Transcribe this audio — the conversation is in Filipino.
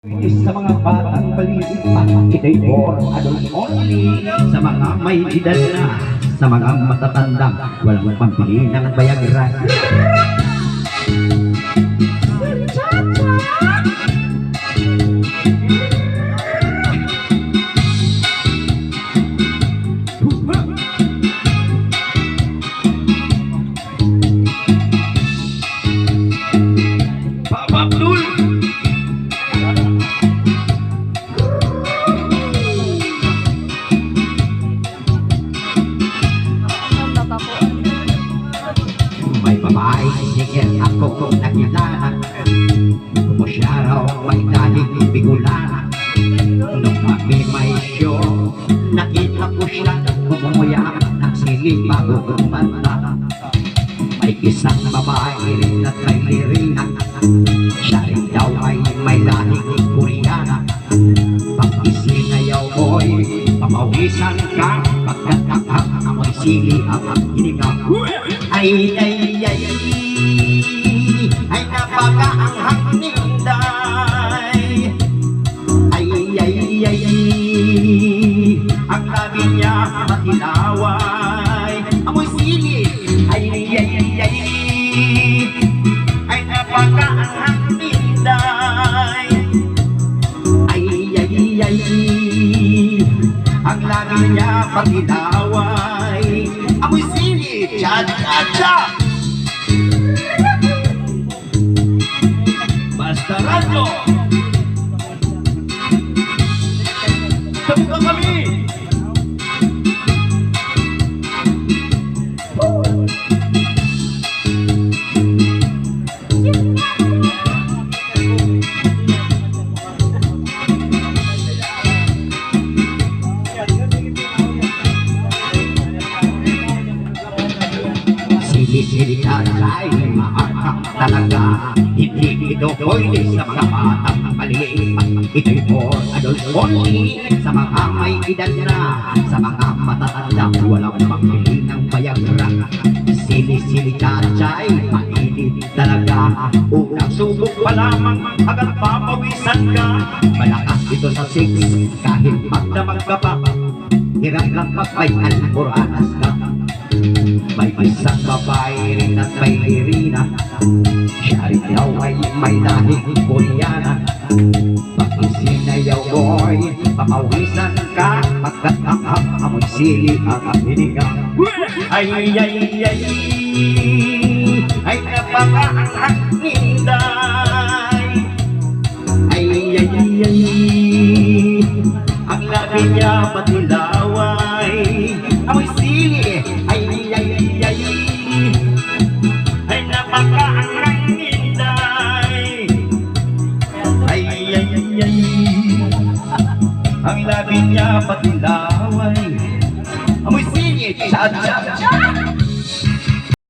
sa mga batang baliit pa, itay for adult only, sa mga may edad na, sa mga matatandang, walang pambili ng Viagra. May babae, sige ako kung nakilala Kung siya raw may daling bigula Nung kami may show Nakita ko siya Bumumuya ng siling bago kumanta. May isang babae rin at may lirina Pamawisan ka Pagkatakak amoy sili ang hininga ay, ay, ay, ay, napakaanghang ninday. Ay, ay, ay, ang labi niya matilaway. Matilaway. Amoy sili, cha, cha, cha. Basta radyo. Sili-sili ka ay maakak talaga Hindi ito pwede sa mga batang maliit. Ito'y for adult only Sa mga may edad na Sa mga matatanda Walang pambili ng Viagra. Sili-sili ka ay mainit talaga. Unang subok pa lamang Agad papawisan ka. Malakas ito sa six Kahit magdamag ka pa. Hirap lang magpayan Oranas ka may isang babae rin at may lirina Siya rin daw ay may lahing koreana Pag isinayaw mo'y Pamawisan ka Pagkatakap amoy sili ang hininga. Ay, ay, ay, ay Ay, napakaanghang ninday. Ay, ay, ay, ay Ang labi niya patilaway Ang labi niya patilaway Amoy sili Cha, cha, cha